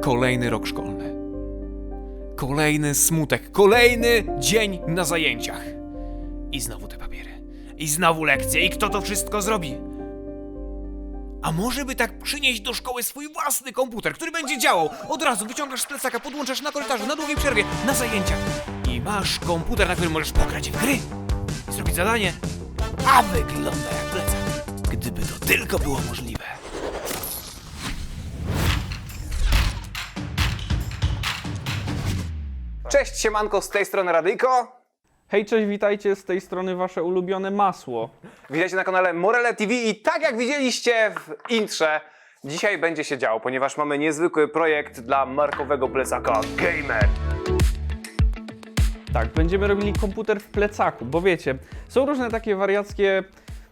Kolejny rok szkolny. Kolejny smutek. Kolejny dzień na zajęciach. I znowu te papiery. I znowu lekcje. I kto to wszystko zrobi? A może by tak przynieść do szkoły swój własny komputer, który będzie działał? Od razu wyciągasz z plecaka, podłączasz na korytarzu, na długiej przerwie, na zajęciach. I masz komputer, na którym możesz pograć w gry. i Zrobić zadanie. A wygląda jak plecak. Gdyby to tylko było możliwe. Cześć, siemanko, z tej strony Radyjko. Hej, cześć, witajcie z tej strony wasze ulubione masło. Witajcie na kanale Morele TV i tak jak widzieliście w intrze, dzisiaj będzie się działo, ponieważ mamy niezwykły projekt dla markowego plecaka Gamer. Tak, będziemy robili komputer w plecaku, bo wiecie, są różne takie wariackie,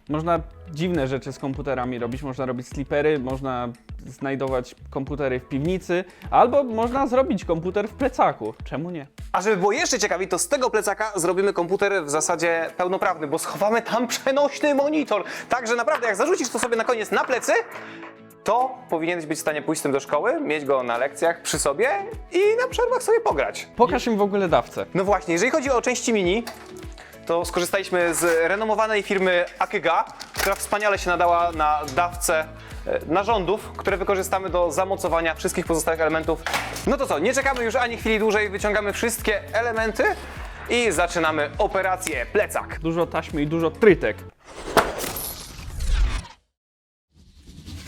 można dziwne rzeczy z komputerami robić, można robić slipery, można znajdować komputery w piwnicy, albo można zrobić komputer w plecaku. Czemu nie? A żeby było jeszcze ciekawiej, to z tego plecaka zrobimy komputer w zasadzie pełnoprawny, bo schowamy tam przenośny monitor. Także naprawdę, jak zarzucisz to sobie na koniec na plecy, to powinieneś być w stanie pójść z tym do szkoły, mieć go na lekcjach przy sobie i na przerwach sobie pograć. Pokaż im w ogóle dawcę. No właśnie, jeżeli chodzi o części mini, to skorzystaliśmy z renomowanej firmy Akega, która wspaniale się nadała na dawce e, narządów, które wykorzystamy do zamocowania wszystkich pozostałych elementów. No to co, nie czekamy już ani chwili dłużej, wyciągamy wszystkie elementy i zaczynamy operację plecak. Dużo taśmy i dużo trytek.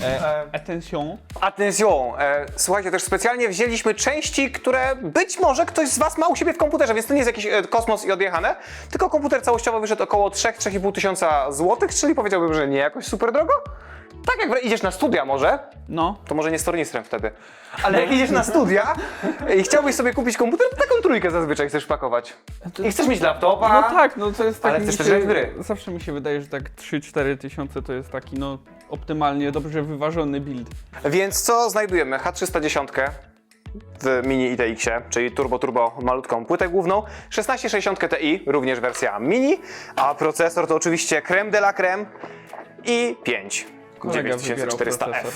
E, attention. Attention! E, słuchajcie, też specjalnie wzięliśmy części, które być może ktoś z Was ma u siebie w komputerze, więc to nie jest jakiś e, kosmos i odjechane, tylko komputer całościowo wyszedł około 3-3,5 tysiąca złotych, czyli powiedziałbym, że nie jakoś super drogo. Tak jak idziesz na studia może, No, to może nie z tornistrem wtedy, ale jak idziesz na studia i chciałbyś sobie kupić komputer, to taką trójkę zazwyczaj chcesz pakować. I chcesz mieć laptopa. No tak, no to jest tak. Ale mi chcesz się, też grać w gry. Zawsze mi się wydaje, że tak 3-4 tysiące to jest taki no optymalnie dobrze wyważony build. Więc co znajdujemy? H310 w mini ITX-ie, czyli turbo turbo malutką płytę główną, 1660 Ti, również wersja mini, a procesor to oczywiście creme de la creme i 5 Kolega wybierał 9400F. procesor.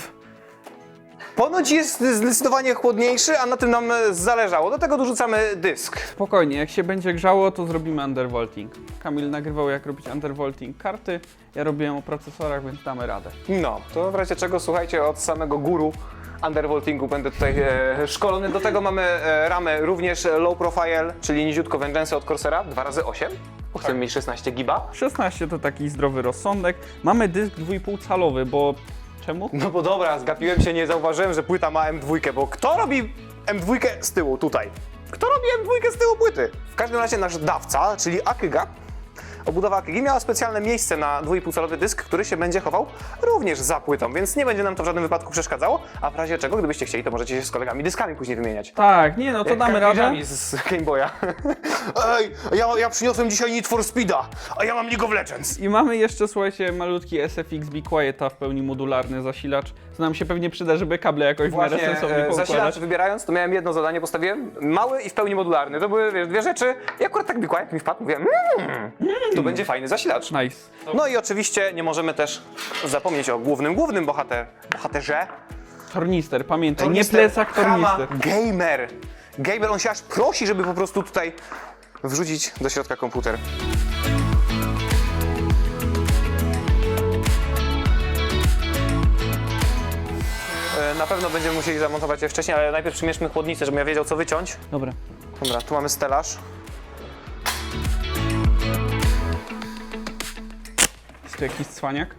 Ponoć jest zdecydowanie chłodniejszy, a na tym nam e, zależało. Do tego dorzucamy dysk. Spokojnie, jak się będzie grzało, to zrobimy undervolting. Kamil nagrywał jak robić undervolting karty, ja robiłem o procesorach, więc damy radę. No, to w razie czego słuchajcie od samego guru undervoltingu będę tutaj e, szkolony. Do tego mamy e, ramę również low profile, czyli niziutko Vengeance od Corsera 2x8, bo chcemy mieć 16 giba. 16 to taki zdrowy rozsądek. Mamy dysk 2,5 calowy, bo czemu? No bo dobra, zgapiłem się, nie zauważyłem, że płyta ma M2, bo kto robi M2 z tyłu tutaj? Kto robi M2 z tyłu płyty? W każdym razie nasz dawca, czyli Akyga, obudowa Akygi miała specjalne miejsce na 2,5-calowy dysk, który się będzie chował również za płytą, więc nie będzie nam to w żadnym wypadku przeszkadzało, a w razie czego, gdybyście chcieli, to możecie się z kolegami dyskami później wymieniać. Tak, nie no to damy radę. Kartridżami z Game Boya. Ej, ja, ja przyniosłem dzisiaj Need for Speeda, a ja mam League of Legends. I mamy jeszcze, słuchajcie, malutki SFX Be Quieta w pełni modularny zasilacz. Co nam się pewnie przyda, żeby kable jakoś w miarę Właśnie, sensownie e, poukładać. zasilacz wybierając, to miałem jedno zadanie, postawiłem, mały i w pełni modularny. To były, wiesz, dwie rzeczy i akurat tak Quiet mi wpadł, mówię, mmm, to będzie fajny zasilacz. Nice. No i oczywiście nie możemy też zapomnieć o głównym, głównym bohater, bohaterze. Tornister, pamiętaj, Tornister, nie plecak, Kama tornister. Gamer. Gamer, on się aż prosi, żeby po prostu tutaj wrzucić do środka komputer. Na pewno będziemy musieli zamontować je wcześniej, ale najpierw przymierzmy chłodnicę, żebym ja wiedział co wyciąć. Dobra. Dobra, tu mamy stelaż. Jest tu jakiś cwaniak?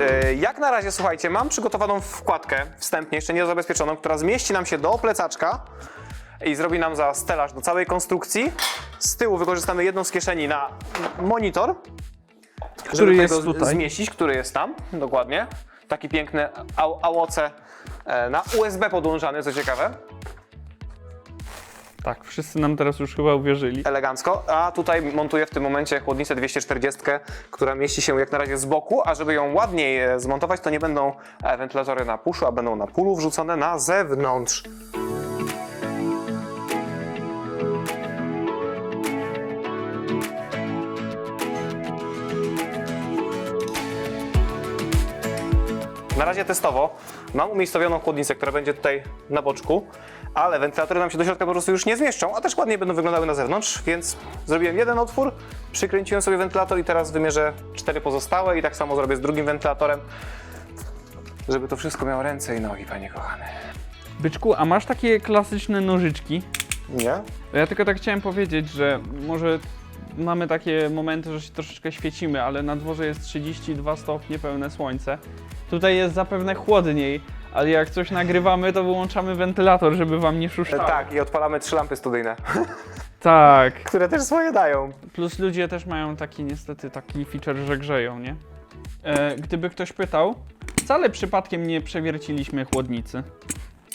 E, Jak na razie, słuchajcie, mam przygotowaną wkładkę wstępnie, jeszcze nie zabezpieczoną, która zmieści nam się do plecaczka i zrobi nam za stelaż do całej konstrukcji. Z tyłu wykorzystamy jedną z kieszeni na monitor, Który żeby jest tego tutaj. zmieścić, który jest tam, dokładnie. Taki piękny AOC e, na USB podłączany, co ciekawe, Tak, wszyscy nam teraz już chyba uwierzyli. elegancko. A tutaj montuję w tym momencie chłodnicę 240, która mieści się jak na razie z boku, a żeby ją ładniej e, zmontować, to nie będą e, wentylatory na puszu, a będą na pulu wrzucone na zewnątrz. Razie testowo mam umiejscowioną chłodnicę, która będzie tutaj na boczku, ale wentylatory nam się do środka po prostu już nie zmieszczą, a też ładniej będą wyglądały na zewnątrz, więc zrobiłem jeden otwór, przykręciłem sobie wentylator i teraz wymierzę cztery pozostałe i tak samo zrobię z drugim wentylatorem, żeby to wszystko miało ręce i nogi, panie kochany. Byczku, a masz takie klasyczne nożyczki? Nie? Ja tylko tak chciałem powiedzieć, że może mamy takie momenty, że się troszeczkę świecimy, ale na dworze jest 32 stopnie, pełne słońce. Tutaj jest zapewne chłodniej, ale jak coś nagrywamy, to wyłączamy wentylator, żeby wam nie E, szuszczało. tak, i odpalamy trzy lampy studyjne, Tak. które też swoje dają. Plus ludzie też mają taki niestety taki feature, że grzeją, nie? E, gdyby ktoś pytał, wcale przypadkiem nie przewierciliśmy chłodnicy.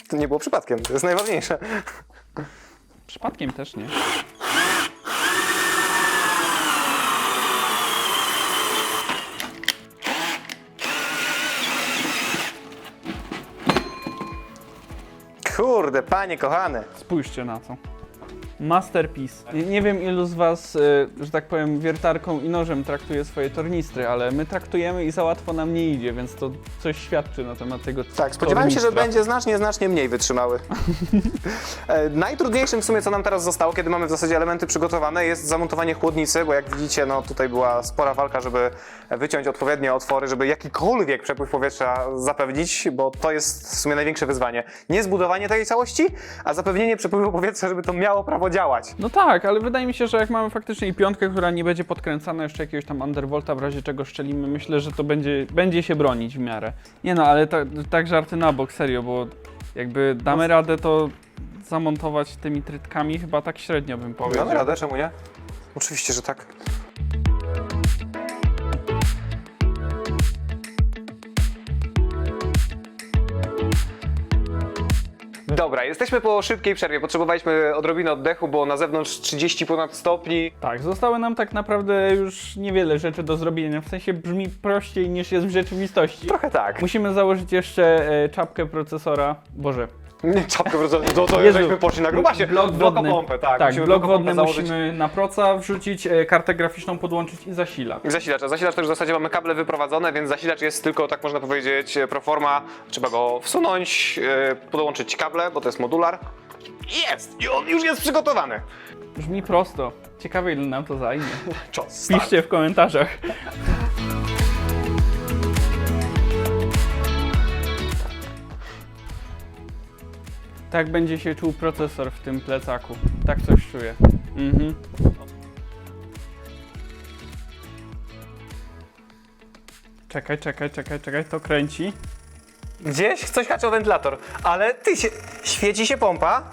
To nie było przypadkiem, to jest najważniejsze. Przypadkiem też nie. Kurde, panie kochany. Spójrzcie na to. Masterpiece. Nie, nie wiem ilu z was, e, że tak powiem, wiertarką i nożem traktuje swoje tornistry, ale my traktujemy i za łatwo nam nie idzie, więc to coś świadczy na temat tego Tak, spodziewałem się, że tornistra. będzie znacznie, znacznie mniej wytrzymały. E, Najtrudniejszym w sumie, co nam teraz zostało, kiedy mamy w zasadzie elementy przygotowane, jest zamontowanie chłodnicy, bo jak widzicie, no tutaj była spora walka, żeby wyciąć odpowiednie otwory, żeby jakikolwiek przepływ powietrza zapewnić, bo to jest w sumie największe wyzwanie. Nie zbudowanie tej całości, a zapewnienie przepływu powietrza, żeby to miało prawo działać. No tak, ale wydaje mi się, że jak mamy faktycznie i piątkę, która nie będzie podkręcana jeszcze jakiegoś tam undervolta, w razie czego szczelimy, myślę, że to będzie, będzie się bronić w miarę. Nie no, ale tak, żarty na bok, serio, bo jakby damy radę to zamontować tymi trytkami, chyba tak średnio bym powiedział. Damy radę, czemu nie? Oczywiście, że tak. Dobra, jesteśmy po szybkiej przerwie. Potrzebowaliśmy odrobiny oddechu, bo na zewnątrz 30 ponad stopni. Tak, zostały nam tak naprawdę już niewiele rzeczy do zrobienia, w sensie brzmi prościej niż jest w rzeczywistości. Trochę tak. Musimy założyć jeszcze e, czapkę procesora, boże, Nie, czapkę po prostu, to, to Jezu, żeśmy poszli na grubasie. blok wodny. Blokopompę, tak. Tak, musimy blok wodny założyć. musimy na proca wrzucić, e, kartę graficzną podłączyć i zasilacz. I Zasilacz. A Zasilacz już w zasadzie mamy kable wyprowadzone, więc zasilacz jest tylko, tak można powiedzieć, pro forma. Trzeba go wsunąć, yy, podłączyć kable, bo to jest modular. Jest! I on już jest przygotowany. Brzmi prosto. Ciekawe ile nam to zajmie. Czas. Piszcie w komentarzach. Tak będzie się czuł procesor w tym plecaku. Tak coś czuję. Mhm. Czekaj, czekaj, czekaj, czekaj, to kręci. Gdzieś coś haczy o wentylator, ale ty się... Świeci się pompa.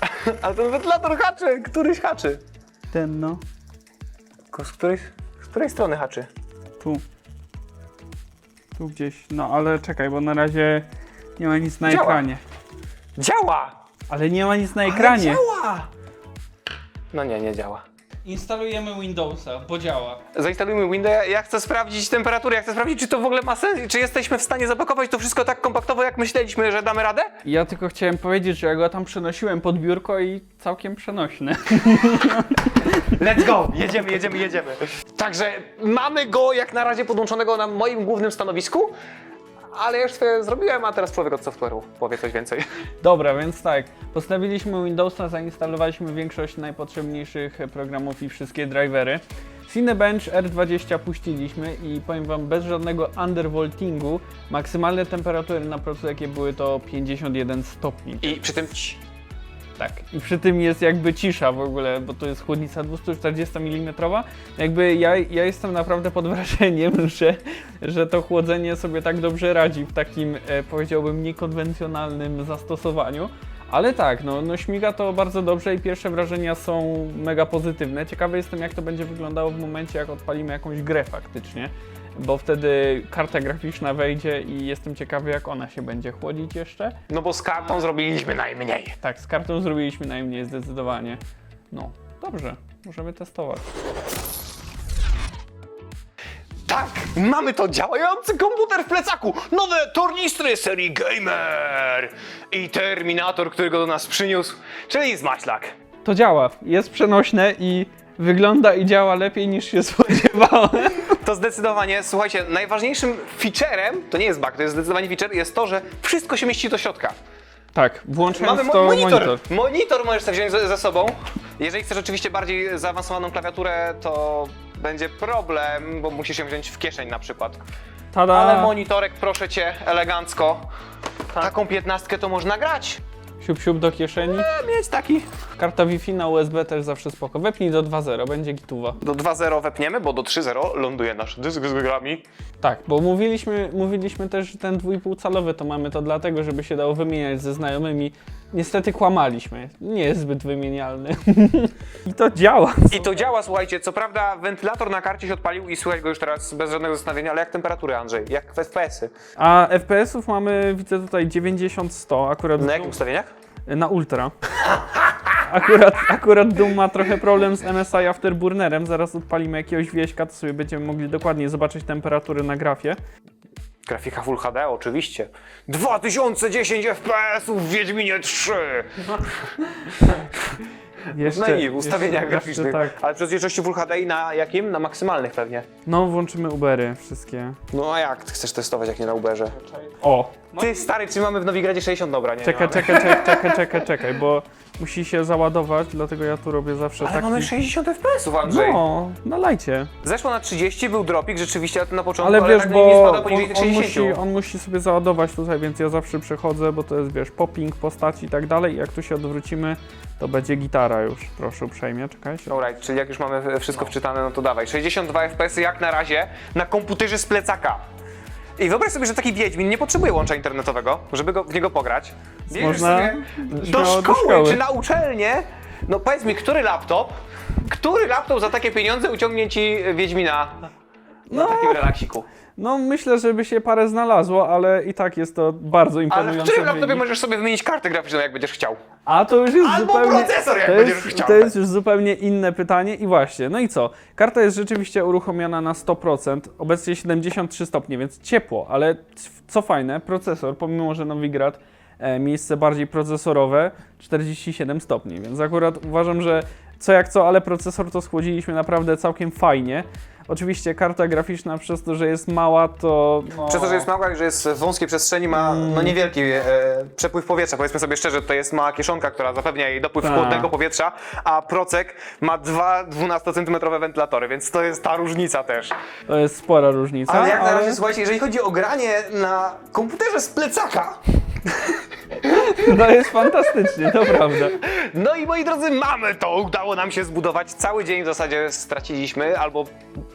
Ale ten wentylator haczy, któryś haczy. Ten no. Tylko Z której, z której strony haczy? Tu. Tu gdzieś. No ale czekaj, bo na razie nie ma nic na Działa. ekranie. Działa! Ale nie ma nic na Ale ekranie. działa! No nie, nie działa. Instalujemy Windowsa, bo działa. Zainstalujmy Windows. Ja- Ja chcę sprawdzić temperaturę, ja chcę sprawdzić, czy to w ogóle ma sens, czy jesteśmy w stanie zapakować to wszystko tak kompaktowo, jak myśleliśmy, że damy radę? Ja tylko chciałem powiedzieć, że ja go tam przenosiłem pod biurko i całkiem przenośny. Let's go! Jedziemy, jedziemy, jedziemy. Także mamy go jak na razie podłączonego na moim głównym stanowisku, ale już swoje zrobiłem, a teraz człowiek od software'u powie coś więcej. Dobra, więc tak, postawiliśmy Windowsa, zainstalowaliśmy większość najpotrzebniejszych programów i wszystkie drivery. Cinebench R20 puściliśmy i powiem Wam, bez żadnego undervoltingu, maksymalne temperatury na procesie jakie były to 51 stopni. I przy tym Tak. I przy tym jest jakby cisza w ogóle, bo to jest chłodnica 240 mm. Jakby ja, ja jestem naprawdę pod wrażeniem, że, że to chłodzenie sobie tak dobrze radzi w takim, e, powiedziałbym, niekonwencjonalnym zastosowaniu. Ale tak, no, no śmiga to bardzo dobrze i pierwsze wrażenia są mega pozytywne. Ciekawy jestem, jak to będzie wyglądało w momencie, jak odpalimy jakąś grę faktycznie, bo wtedy karta graficzna wejdzie i jestem ciekawy, jak ona się będzie chłodzić jeszcze. No bo z kartą zrobiliśmy najmniej. Tak, z kartą zrobiliśmy najmniej zdecydowanie. No, dobrze, możemy testować. Tak, mamy to działający komputer w plecaku. Nowe tornistry serii Gamer i Terminator, którego do nas przyniósł, czyli Zmaślak. To działa, jest przenośne i wygląda i działa lepiej niż się spodziewałem. To zdecydowanie, słuchajcie, najważniejszym featurem, to nie jest bug, to jest zdecydowanie feature, jest to, że wszystko się mieści do środka. Tak, włączając Mamy mo- to monitor. monitor. monitor. możesz sobie wziąć ze, ze sobą. Jeżeli chcesz oczywiście bardziej zaawansowaną klawiaturę, to będzie problem, bo musisz ją wziąć w kieszeń na przykład. Tada! Ale monitorek, proszę cię, elegancko. Taką piętnastkę to można grać. Siup, siup do kieszeni. E, Mieć taki. Karta Wi-Fi na USB też zawsze spoko. Wepnij do 2.0, będzie gituwa. Do 2.0 wepniemy, bo do 3.0 ląduje nasz dysk z grami. Tak, bo mówiliśmy, mówiliśmy też, że ten 2,5 calowy to mamy to dlatego, żeby się dało wymieniać ze znajomymi. Niestety kłamaliśmy. Nie jest zbyt wymienialny. I to działa. I to działa, słuchajcie, co prawda wentylator na karcie się odpalił i słychać go już teraz bez żadnego zastanowienia, ale jak temperatury, Andrzej? Jak FPS-y? A FPS-ów mamy, widzę tutaj 90-100, akurat Na jakich ustawieniach? Na ultra. Akurat, akurat Doom ma trochę problem z MSI Afterburnerem. Zaraz odpalimy jakiegoś wieśka, to sobie będziemy mogli dokładnie zobaczyć temperatury na grafie. Grafika Full HD, oczywiście. 2010 FPS-ów w Wiedźminie 3! Jeszcze, No i w ustawieniach jeszcze- graficznych. jeszcze Tak. Ale przez większości Full HD i na jakim? Na maksymalnych pewnie. No, włączymy Ubery wszystkie. No a jak chcesz testować, jak nie na Uberze? O! Ty stary, czy mamy w Nowigradzie 60 dobra, nie? Czekaj, czekaj, czekaj, czekaj, czekaj, czekaj, bo musi się załadować, dlatego ja tu robię zawsze Ale taki... mamy 60 FPS-ów, Andrzej. No, nalajcie. Zeszło na 30, był dropik rzeczywiście na początku, Ale ale wiesz, tak nie bo spada on, poniżej on, 60. musi, on musi sobie załadować tutaj, więc ja zawsze przechodzę, bo to jest, wiesz, popping postaci i tak dalej. I jak tu się odwrócimy, to będzie gitara już. Proszę uprzejmie, czekajcie. Alright, czyli jak już mamy wszystko wczytane, no to dawaj. 62 FPS jak na razie na komputerze z plecaka. I wyobraź sobie, że taki Wiedźmin nie potrzebuje łącza internetowego, żeby go, w niego pograć. Bierzesz Można sobie do śmiało szkoły, do szkoły. czy na uczelnię. No powiedz mi, który laptop, który laptop za takie pieniądze uciągnie ci Wiedźmina na No. takim relaksiku? No, myślę, żeby się parę znalazło, ale i tak jest to bardzo Ale w imponujący którym laptopie wynik. możesz sobie wymienić kartę graficzną, jak będziesz chciał? A to już jest Albo zupełnie. procesor, jak to będziesz jest, chciał. To jest już zupełnie inne pytanie i właśnie. No i co? Karta jest rzeczywiście uruchomiona na 100%, obecnie 73 stopnie, więc ciepło, ale c- co fajne, procesor, pomimo że Nowigrad, e, miejsce bardziej procesorowe, 47 stopni, więc akurat uważam, że co jak co, ale procesor to schłodziliśmy naprawdę całkiem fajnie. Oczywiście karta graficzna przez to, że jest mała, to. No, Przez to, że jest mała i że jest w wąskiej przestrzeni, ma no, niewielki e, przepływ powietrza. Powiedzmy sobie szczerze, to jest mała kieszonka, która zapewnia jej dopływ Tak. chłodnego powietrza, a procek ma dwa 12-centymetrowe wentylatory, więc to jest ta różnica też. to jest spora różnica. Ale jak na razie, słuchajcie, jeżeli chodzi o granie na komputerze z plecaka, To jest fantastycznie, to prawda. no i moi drodzy, mamy to! Udało nam się zbudować. Cały dzień w zasadzie straciliśmy, albo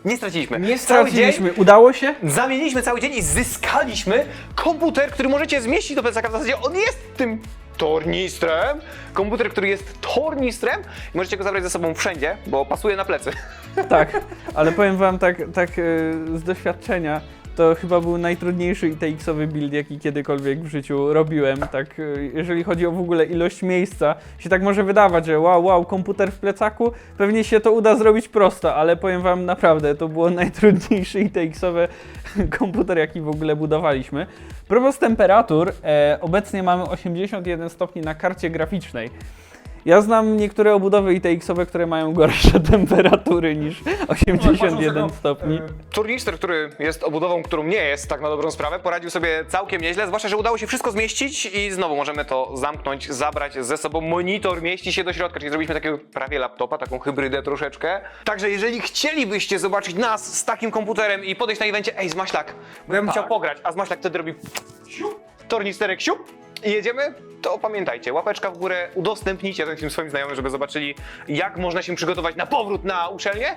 nie straciliśmy. Nie Cały dzień straciliśmy. Udało się? Zamieniliśmy cały dzień i zyskaliśmy komputer, który możecie zmieścić do plecaka. W zasadzie on jest tym tornistrem. Komputer, który jest tornistrem i możecie go zabrać ze sobą wszędzie, bo pasuje na plecy. Tak, ale powiem wam tak, tak e, z doświadczenia, to chyba był najtrudniejszy ITX-owy build, jaki kiedykolwiek w życiu robiłem. Tak, e, jeżeli chodzi o w ogóle ilość miejsca, się tak może wydawać, że wow, wow, komputer w plecaku, pewnie się to uda zrobić prosto, ale powiem wam naprawdę, to było najtrudniejszy ITX-owy komputer, jaki w ogóle budowaliśmy. Propos temperatur, e, obecnie mamy 81 stopni na karcie graficznej. Ja znam niektóre obudowy ITX-owe, które mają gorsze temperatury niż 81 stopni. Turnister, który jest obudową, którą nie jest, tak na dobrą sprawę, poradził sobie całkiem nieźle, zwłaszcza, że udało się wszystko zmieścić i znowu możemy to zamknąć, zabrać ze sobą. Monitor mieści się do środka, czyli zrobiliśmy takiego prawie laptopa, taką hybrydę troszeczkę. Także jeżeli chcielibyście zobaczyć nas z takim komputerem i podejść na evencie, ej, Zmaślak, bo ja bym chciał pograć, a Zmaślak wtedy robi siup, tornisterek siup, i jedziemy, to pamiętajcie, łapeczka w górę, udostępnijcie to tym swoim znajomym, żeby zobaczyli, jak można się przygotować na powrót na uczelnię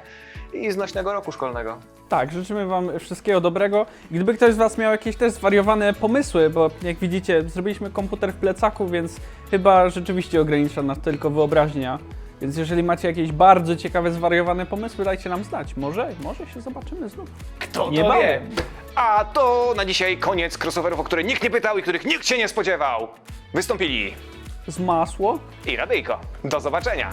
i znośnego roku szkolnego. Tak, życzymy Wam wszystkiego dobrego. Gdyby ktoś z Was miał jakieś też zwariowane pomysły, bo jak widzicie, zrobiliśmy komputer w plecaku, więc chyba rzeczywiście ogranicza nas tylko wyobraźnia. Więc jeżeli macie jakieś bardzo ciekawe, zwariowane pomysły, dajcie nam znać. Może, może się zobaczymy znów. Kto Nie to bałem. wie? A to na dzisiaj koniec crossoverów, o które nikt nie pytał i których nikt się nie spodziewał. Wystąpili Z masło. i Radyjko. Do zobaczenia.